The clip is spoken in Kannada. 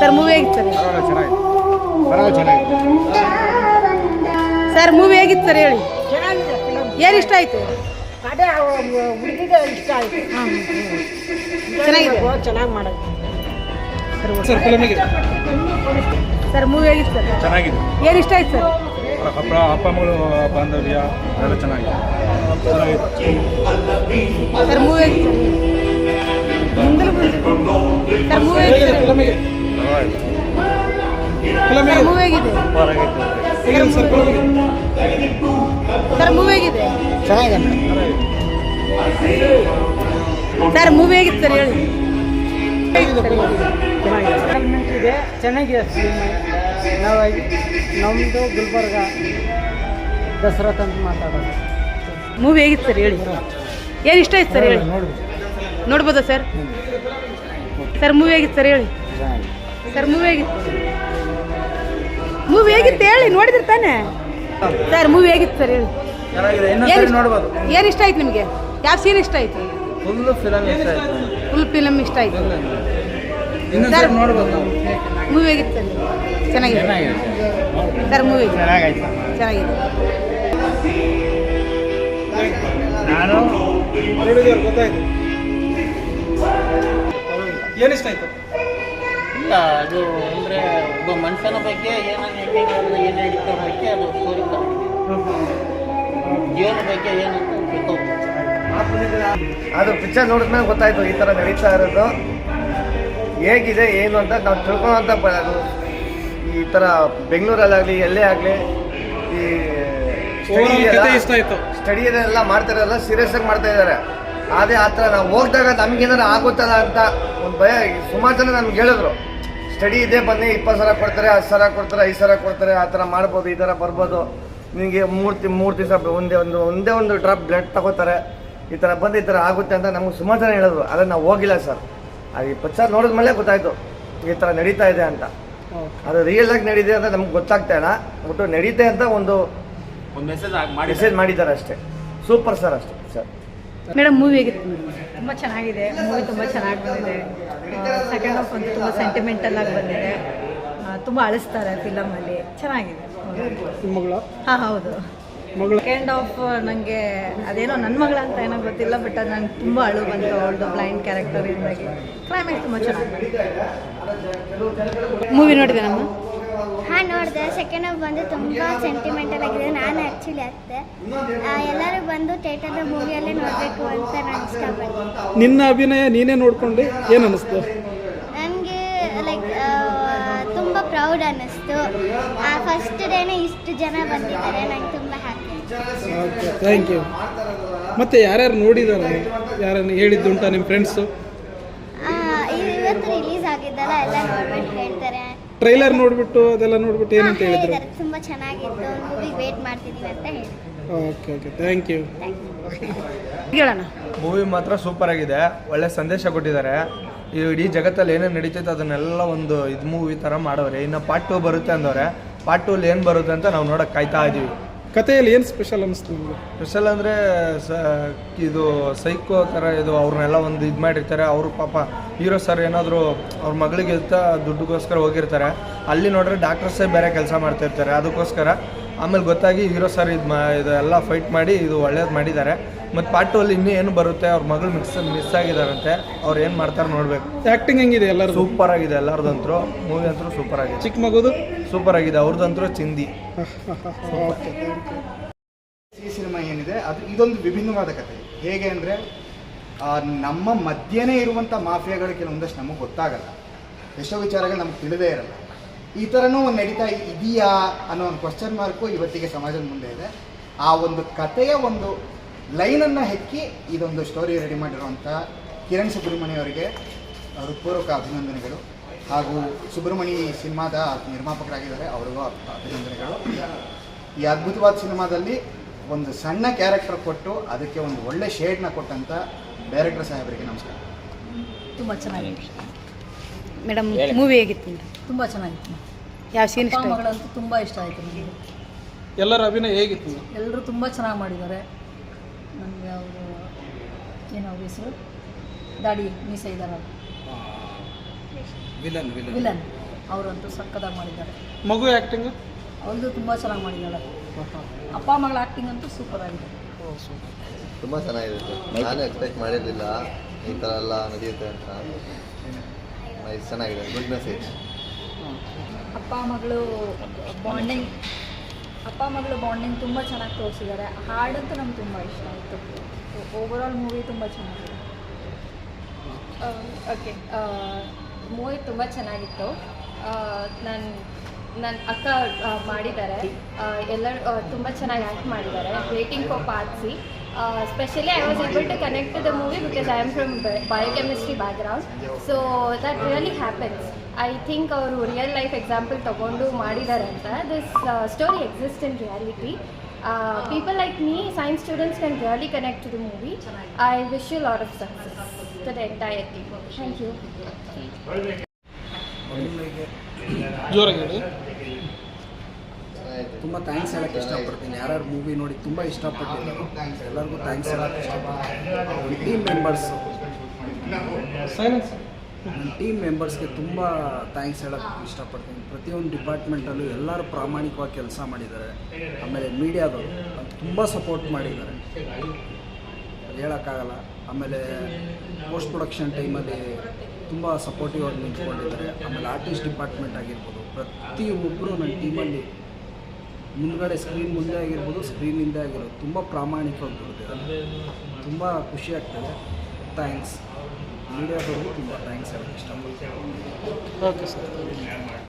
ಸರ್ ಮೂವಿ ಹೇಗಿತ್ತು ಸರ್? ಸರ್ ಮೂವಿ ಹೇಗಿತ್ತು ಸರ್ ಹೇಳಿ? ಏನು ಇಷ್ಟ ಆಯ್ತು? ಅದೇ ಹುಡುಗಿಗೆ ಇಷ್ಟ ಆಯ್ತು. ಚೆನ್ನಾಗಿದೆ. ಚೆನ್ನಾಗಿ ಮಾಡೋದು ಸರ್ ಸರ್ ಮೂವಿ ಹೇಗಿತ್ತು ಸರ್? ಚೆನ್ನಾಗಿದೆ. ಏನು ಇಷ್ಟ ಆಯ್ತು ಸರ್? ಅಪ್ಪ ಅಪ್ಪ ಮಗಳು ಬಾಂಧವ್ಯ ಎಲ್ಲ ಚೆನ್ನಾಗಿದೆ ಸರ್ ಮೂವಿ ಸರ್ ಮೂವಿ ಹೇಗಿದೆ ಸರ್ ಮೂವಿ ಹೇಗಿತ್ತು ಸರ್ ಹೇಳಿ ಚೆನ್ನಾಗಿದೆ ಚೆನ್ನಾಗಿದೆ ನಾವು ನಮ್ಮದು ಗುಲ್ಬರ್ಗ ದಸರಾ ಅಂತ ಮಾತಾಡೋದು. ಮೂವಿ ಹೇಗಿತ್ತು ಸರ್ ಹೇಳಿ? ಏನು ಇಷ್ಟ ಆಯ್ತು ಸರ್ ಹೇಳಿ? ನೋಡ್ಬೋದಾ ಸರ್? ಸರ್ ಮೂವಿ ಹೇಗಿತ್ತು ಸರ್ ಹೇಳಿ? ಸರ್ ಮೂವಿ ಹೇಗಿತ್ತು? ಮೂವಿ ಹೇಗಿತ್ತು ಹೇಳಿ ನೋಡಿದ್ರೆ ತಾನೇ? ಸರ್ ಮೂವಿ ಹೇಗಿತ್ತು ಸರ್ ಹೇಳಿ? ಚೆನ್ನಾಗಿದೆ. ಏನು ನೋಡ್ಬೋದು. ಏನು ಇಷ್ಟ ಆಯ್ತು ನಿಮಗೆ? ಯಾವ ಸೀನ್ ಇಷ್ಟ ಆಯ್ತು? ಫುಲ್ ಫಿಲಮ್ ಇಷ್ಟ ಆಯ್ತು. ಫುಲ್ ಫಿಲಮ್ ಇಷ್ಟ ಆಯ್ತು. ಸರ್ ಮೂವಿ ಆಗಿತ್ತು ಚೆನ್ನಾಗಿದೆ. ಸರ್ ಮೂವಿ ಚೆನ್ನಾಗಾಯ್ತು. ಚೆನ್ನಾಗಿದೆ. ನಾನು ಏನು ಆಯ್ತು? ಇಲ್ಲ ಅದು ಅಂದರೆ ಒಬ್ಬ ಮನುಷ್ಯನ ಬಗ್ಗೆ ಏನೇನು ಹೆಂಗೆ ಏನು ಬಗ್ಗೆ ಅದು ಸ್ಟೋರಿ ಜೀವನ ಬಗ್ಗೆ ಏನಂತ ತಿಳ್ಕೊಬೇಕು ಅದು ಪಿಕ್ಚರ್ ನೋಡಿದ್ಮೇಲೆ ಗೊತ್ತಾಯ್ತು ಈ ಥರ ನಡೀತಾ ಇರೋದು. ಹೇಗಿದೆ ಏನು ಅಂತ ನಾವು ತಿಳ್ಕೊಳ್ಳೋಂಥ ಅಂತ ಅದು ಈ ಥರ ಬೆಂಗಳೂರಲ್ಲಾಗಲಿ ಎಲ್ಲೇ ಆಗಲಿ ಈ ಸ್ಟಡಿ ಎಲ್ಲ ಮಾಡ್ತಾರಲ್ಲ ಸೀರಿಯಸ್ ಆಗಿ ಮಾಡ್ತಾ ಇದ್ದಾರೆ. ಅದೇ ಆ ಥರ ನಾವು ಹೋಗಿದಾಗ ನಮ್ಗೇನಾರು ಆಗುತ್ತಲ್ಲ ಅಂತ ಒಂದು ಭಯ. ಸುಮಾರು ಜನ ನಮ್ಗೆ ಹೇಳಿದ್ರು. ಸ್ಟಡಿ ಇದೆ ಬನ್ನಿ ಇಪ್ಪತ್ತು ಸಾವಿರ ಕೊಡ್ತಾರೆ ಹತ್ತು ಸಾವಿರ ಕೊಡ್ತಾರೆ ಐದು ಸಾವಿರ ಕೊಡ್ತಾರೆ ಆ ಥರ ಮಾಡ್ಬೋದು ಈ ಥರ ಬರ್ಬೋದು. ನಿಮಗೆ ಮೂರು ತಿ ಮೂರು ದಿವಸ ಒಂದೇ ಒಂದು ಒಂದೇ ಒಂದು ಡ್ರಾಪ್ ಬ್ಲಡ್ ತಗೋತಾರೆ. ಈ ಥರ ಬಂದು ಈ ಥರ ಆಗುತ್ತೆ ಅಂತ ನಮ್ಗೆ ಸುಮಾರು ಜನ ಹೇಳಿದ್ರು. ಆದರೆ ನಾವು ಹೋಗಿಲ್ಲ ಸರ್. ಅದು ಇಪ್ಪತ್ತು ಸಾವಿರ ನೋಡಿದ್ಮೇಲೆ ಗೊತ್ತಾಯಿತು ಈ ಥರ ನಡೀತಾ ಇದೆ ಅಂತ. ಅದು ರಿಯಲ್ ಆಗಿ ನಡೀತಿದೆ ಅಂತ ನಮ್ಗೆ ಗೊತ್ತಾಗ್ತಾ ಇಲ್ಲ. ಒಟ್ಟು ನಡೀತೆ ಅಂತ ಒಂದು ಒಂದು ಮೆಸೇಜ್ ಮೆಸೇಜ್ ಮಾಡಿದ್ದಾರೆ. ಅಷ್ಟೇ. ಸೂಪರ್ ಸರ್ ಅಷ್ಟೇ ಸರ್ ಮೇಡಮ್ ಮೂವಿ ತುಂಬ ಚೆನ್ನಾಗಿದೆ. ಮೂವಿ ತುಂಬ ಚೆನ್ನಾಗಿ ಬಂದಿದೆ. ಸೆಕೆಂಡ್ ಹಾಫ್ ಒಂದು ತುಂಬ ಸೆಂಟಿಮೆಂಟಲ್ ಆಗಿ ಬಂದಿದೆ. ತುಂಬ ಅಳಿಸ್ತಾರೆ ಫಿಲಮಲ್ಲಿ ಚೆನ್ನಾಗಿದೆ. ನಿಮ್ಮ ಮಗಳ? ಹಾಂ ಹೌದು. ಸೆಕೆಂಡ್ ಆಫ್ ನನಗೆ ಅದೇನೋ ನನ್ನ ಮಗಳ ಅಂತ ಏನೋ ಗೊತ್ತಿಲ್ಲ ಬಟ್ ಅದು ನಂಗೆ ತುಂಬ ಅಳು ಬಂತು ಅವಳದು ಬ್ಲೈಂಡ್ ಕ್ಯಾರೆಕ್ಟರ್ ಇಂದಾಗಿ ಕ್ಲೈಮ್ಯಾಕ್ಸ್ ತುಂಬ ಚೆನ್ನಾಗಿ ಮೂವಿ ನೋಡಿದೆ ನಮ್ಮ ಹಾಂ ನೋಡಿದೆ. ಸೆಕೆಂಡ್ ಆಫ್ ಬಂದು ತುಂಬ ಸೆಂಟಿಮೆಂಟಲ್ ಆಗಿದೆ. ನಾನು ಆ್ಯಕ್ಚುಲಿ ಆಗ್ತೆ ಎಲ್ಲರೂ ಬಂದು ಥಿಯೇಟರ್ನ ಮೂವಿಯಲ್ಲೇ ನೋಡಬೇಕು ಅಂತ ನಾನು ಇಷ್ಟಪಡ್ತೀನಿ ನಿನ್ನ ಅಭಿನಯ ನೀನೇ ನೋಡಿಕೊಂಡು? ಏನು ಅನ್ನಿಸ್ತು ನನಗೆ ಲೈಕ್ ತುಂಬ ಪ್ರೌಡ್ ಅನ್ನಿಸ್ತು ಫಸ್ಟ್ ಇಷ್ಟು ಜನ ಬಂದಿದ್ದಾರೆ ನಂಗೆ ತುಂಬ ಹ್ಯಾಪಿ ಓಕೆ ಥ್ಯಾಂಕ್ ಯು ಮತ್ತೆ ಯಾರ್ಯಾರು ನೋಡಿದಾರೆ ಯಾರು ಹೇಳಿದ್ದುಂಟಾ ನಿಮ್ಮ ಫ್ರೆಂಡ್ಸು ಇವತ್ತು ರಿಲೀಸ್ ಆಗಿದ್ದಲ್ಲ ಎಲ್ಲ ನೋಡ್ಬಿಟ್ಟು ಹೇಳ್ತಾರೆ. ಟ್ರೈಲರ್ ನೋಡ್ಬಿಟ್ಟು ಅದೆಲ್ಲ ನೋಡ್ಬಿಟ್ಟು ಏನಂತ ಹೇಳಿದ್ರು? ತುಂಬಾ ತುಂಬ ಚೆನ್ನಾಗಿತ್ತು. ಮೂವಿ ವೇಟ್ ಮಾಡ್ತಿದ್ದೀವಿ ಅಂತ ಹೇಳಿ ಓಕೆ ಓಕೆ ಥ್ಯಾಂಕ್ ಯು ಹೇಳೋಣ ಮೂವಿ ಮಾತ್ರ ಸೂಪರ್ ಆಗಿದೆ. ಒಳ್ಳೆ ಸಂದೇಶ ಕೊಟ್ಟಿದ್ದಾರೆ. ಈ ಇಡೀ ಜಗತ್ತಲ್ಲಿ ಏನೇನು ನಡೀತೈತೆ ಅದನ್ನೆಲ್ಲ ಒಂದು ಇದು ಮೂವಿ ಥರ ಮಾಡವ್ರೆ. ಇನ್ನು ಪಾರ್ಟ್ ಟು ಬರುತ್ತೆ ಅಂದವ್ರೆ. ಪಾರ್ಟ್ ಟೂಲಿ ಏನು ಬರುತ್ತೆ ಅಂತ ನಾವು ನೋಡೋಕೆ ಕಾಯ್ತಾ ಇದ್ದೀವಿ ಕಥೆಯಲ್ಲಿ ಏನು ಸ್ಪೆಷಲ್ ಅನಿಸ್ತು ನಿಮಗೆ? ಸ್ಪೆಷಲ್ ಅಂದರೆ ಸ ಇದು ಸೈಕೋ ಥರ ಇದು ಅವ್ರನ್ನೆಲ್ಲ ಒಂದು ಇದು ಮಾಡಿರ್ತಾರೆ. ಅವರು ಪಾಪ ಹೀರೋ ಸರ್ ಏನಾದರೂ ಅವ್ರ ಮಗಳಿಗೆ ಅಂತ ದುಡ್ಡುಗೋಸ್ಕರ ಹೋಗಿರ್ತಾರೆ. ಅಲ್ಲಿ ನೋಡ್ರೆ ಡಾಕ್ಟರ್ಸೇ ಬೇರೆ ಕೆಲಸ ಮಾಡ್ತಿರ್ತಾರೆ. ಅದಕ್ಕೋಸ್ಕರ ಆಮೇಲೆ ಗೊತ್ತಾಗಿ ಹೀರೋ ಸರ್ ಇದು ಮಾ ಇದು ಎಲ್ಲ ಫೈಟ್ ಮಾಡಿ ಇದು ಒಳ್ಳೇದು ಮಾಡಿದ್ದಾರೆ. ಮತ್ತು ಪಾರ್ಟ್ ಟು ಅಲ್ಲಿ ಇನ್ನೂ ಏನು ಬರುತ್ತೆ ಅವ್ರ ಮಗಳು ಮಿಕ್ಸ್ ಮಿಸ್ ಆಗಿದಾರಂತೆ ಅವ್ರು ಏನು ಮಾಡ್ತಾರೆ ನೋಡಬೇಕು. ಆ್ಯಕ್ಟಿಂಗ್ ಹೆಂಗಿದೆ ಎಲ್ಲರೂ ಸೂಪರ್ ಆಗಿದೆ ಎಲ್ಲರದಂತರೂ. ಮೂವಿ ಅಂತೂ ಸೂಪರ್ ಆಗಿದೆ. ಚಿಕ್ಕ ಮಗುದು? ಸೂಪರ್ ಆಗಿದೆ. ಅವ್ರದ್ದಂತರೂ ಚಿಂದಿ. ಓಕೆ ಈ ಸಿನಿಮಾ ಏನಿದೆ? ಅದು ಇದೊಂದು ವಿಭಿನ್ನವಾದ ಕಥೆ ಹೇಗೆ ಅಂದರೆ ನಮ್ಮ ಮಧ್ಯೆನೇ ಇರುವಂಥ ಮಾಫಿಯಾಗಳು ಕೆಲವೊಂದಷ್ಟು ನಮಗೆ ಗೊತ್ತಾಗಲ್ಲ. ಎಷ್ಟೋ ವಿಚಾರಗಳು ನಮ್ಗೆ ತಿಳಿದೇ ಇರಲ್ಲ. ಈ ಥರನೂ ಒಂದು ನಡೀತಾ ಇದೆಯಾ ಅನ್ನೋ ಒಂದು ಕ್ವಶನ್ ಮಾರ್ಕು ಇವತ್ತಿಗೆ ಸಮಾಜದ ಮುಂದೆ ಇದೆ. ಆ ಒಂದು ಕಥೆಯ ಒಂದು ಲೈನನ್ನು ಹೆಕ್ಕಿ ಇದೊಂದು ಸ್ಟೋರಿ ರೆಡಿ ಮಾಡಿರುವಂಥ ಕಿರಣ್ ಸುಬ್ರಹ್ಮಣ್ಯ ಅವರಿಗೆ ಹೃತ್ಪೂರ್ವಕ ಅಭಿನಂದನೆಗಳು. ಹಾಗೂ ಸುಬ್ರಹ್ಮಣಿ ಸಿನಿಮಾದ ನಿರ್ಮಾಪಕರಾಗಿದ್ದಾರೆ ಅವರಿಗೂ ಅಭಿನಂದನೆಗಳು. ಈ ಅದ್ಭುತವಾದ ಸಿನಿಮಾದಲ್ಲಿ ಒಂದು ಸಣ್ಣ ಕ್ಯಾರೆಕ್ಟರ್ ಕೊಟ್ಟು ಅದಕ್ಕೆ ಒಂದು ಒಳ್ಳೆ ಶೇಡ್ನ ಕೊಟ್ಟಂಥ ಡೈರೆಕ್ಟರ್ ಸಾಹೇಬರಿಗೆ ನಮಸ್ಕಾರ. ತುಂಬ ಚೆನ್ನಾಗಿದೆ ಮೇಡಮ್ ಮೂವಿ ಹೇಗಿತ್ತು ತುಂಬ ಚೆನ್ನಾಗಿತ್ತು. ಯಾವ ಸೀನ್ ಇಷ್ಟ ತುಂಬ ಇಷ್ಟ ಆಯಿತು ನನಗೆ ಎಲ್ಲರ ಅಭಿನಯ ಹೇಗಿತ್ತು? ಎಲ್ಲರೂ ತುಂಬ ಚೆನ್ನಾಗಿ ಮಾಡಿದ್ದಾರೆ. ನನಗೆ ಅವರು ಏನು ಅವ್ರ ಹೆಸರು? ದಾಡಿ ಮೀಸ ಇದ್ದಾರಲ್ಲ ವಿಲನ್ ವಿಲನ್. ವಿಲನ್. ಅವರಂತೂ ಸಕ್ಕದಾಗಿ ಮಾಡಿದ್ದಾರೆ. ಮಗು ಆ್ಯಕ್ಟಿಂಗ್ ಅವಳದು ತುಂಬ ಚೆನ್ನಾಗಿ ಮಾಡಿದ್ದಾಳೆ ಅಪ್ಪ ಮಗಳ ಆ್ಯಕ್ಟಿಂಗ್ ಅಂತೂ ಸೂಪರ್ ಆಗಿದೆ. ತುಂಬ ಚೆನ್ನಾಗಿದೆ ನಾನು ಎಕ್ಸ್ಪೆಕ್ಟ್ ಮಾಡಿರಲಿಲ್ಲ. ಈ ಥರ ಎಲ್ಲ ನಡೆಯುತ್ತೆ ಅಂತ. ಚೆನ್ನಾಗಿದೆ. ಗುಡ್ ಮೆಸೇಜ್ ಅಪ್ಪ ಮಗಳು ಬಾಂಡಿಂಗ್ ಅಪ್ಪ ಮಗಳು ಬಾಂಡಿಂಗ್ ತುಂಬ ಚೆನ್ನಾಗಿ ತೋರಿಸಿದ್ದಾರೆ. ಹಾಡಂತೂ ನಮ್ಗೆ ತುಂಬ ಇಷ್ಟ ಆಯಿತು. ಓವರಾಲ್ ಮೂವಿ ತುಂಬ ಚೆನ್ನಾಗಿದೆ. ಓಕೆ ಮೂವಿ ತುಂಬ ಚೆನ್ನಾಗಿತ್ತು. ನನ್ನ ನನ್ನ ಅಕ್ಕ ಮಾಡಿದ್ದಾರೆ. ಎಲ್ಲರೂ ತುಂಬ ಚೆನ್ನಾಗಿ ಆ್ಯಕ್ಟ್ ಮಾಡಿದ್ದಾರೆ. Waiting for part C specially I was able to connect to the movie because I am from biochemistry background so that really happens I think ಅವರು ರಿಯಲ್ ಲೈಫ್ ಎಕ್ಸಾಂಪಲ್ ತೊಗೊಂಡು ಮಾಡಿದ್ದಾರೆ ಅಂತ. This story exist reality people like me science students can really connect to the movie I wish you lot of success to the entire team thank you ಜೋರಾಗಿ ಹೇಳಿ. ತುಂಬ ಥ್ಯಾಂಕ್ಸ್ ಹೇಳಕ್ಕೆ ಇಷ್ಟಪಡ್ತೀನಿ. ಯಾರ್ಯಾರು ಮೂವಿ ನೋಡಿ ತುಂಬ ಇಷ್ಟಪಟ್ಟಿದ್ದಾರೆ. ಎಲ್ಲರಿಗೂ ಥ್ಯಾಂಕ್ಸ್ ಹೇಳಕ್ಕೆ ಇಷ್ಟಪಡ್ತೀನಿ. ಟೀಮ್ ಮೆಂಬರ್ಸ್ ನನ್ನ ಟೀಮ್ ಮೆಂಬರ್ಸ್ಗೆ ತುಂಬ ಥ್ಯಾಂಕ್ಸ್ ಹೇಳಕ್ಕೆ ಇಷ್ಟಪಡ್ತೀನಿ. ಪ್ರತಿಯೊಂದು ಡಿಪಾರ್ಟ್ಮೆಂಟಲ್ಲೂ ಎಲ್ಲರೂ ಪ್ರಾಮಾಣಿಕವಾಗಿ ಕೆಲಸ ಮಾಡಿದ್ದಾರೆ. ಆಮೇಲೆ ಮೀಡಿಯಾದವರು ತುಂಬ ಸಪೋರ್ಟ್ ಮಾಡಿದ್ದಾರೆ. ಹೇಳೋಕ್ಕಾಗಲ್ಲ. ಆಮೇಲೆ ಪೋಸ್ಟ್ ಪ್ರೊಡಕ್ಷನ್ ಟೈಮಲ್ಲಿ ತುಂಬ ಸಪೋರ್ಟಿವ್ ಆಗಿ ನಿಂತ್ಕೊಂಡಿದ್ದಾರೆ. ಆಮೇಲೆ ಆರ್ಟಿಸ್ಟ್ ಡಿಪಾರ್ಟ್ಮೆಂಟ್ ಆಗಿರ್ಬೋದು. ಪ್ರತಿಯೊಬ್ಬರು ನನ್ನ ಟೀಮಲ್ಲಿ ಮುಂದ್ಗಡೆ ಸ್ಕ್ರೀನ್ ಮುಂದೆ ಆಗಿರ್ಬೋದು ಸ್ಕ್ರೀನ್ ಹಿಂದೆ ಆಗಿರ್ಬೋದು ತುಂಬ ಪ್ರಾಮಾಣಿಕವಾಗಿ ಬರುತ್ತೆ ತುಂಬ ಖುಷಿ ಆಗ್ತದೆ. ಥ್ಯಾಂಕ್ಸ್ ಮೀಡಿಯಾದವ್ರಿಗೂ ತುಂಬ ಥ್ಯಾಂಕ್ಸ್ ಹೇಳೋಕ್ಕೆ ಇಷ್ಟಪಡ್ತೀನಿ. Okay sir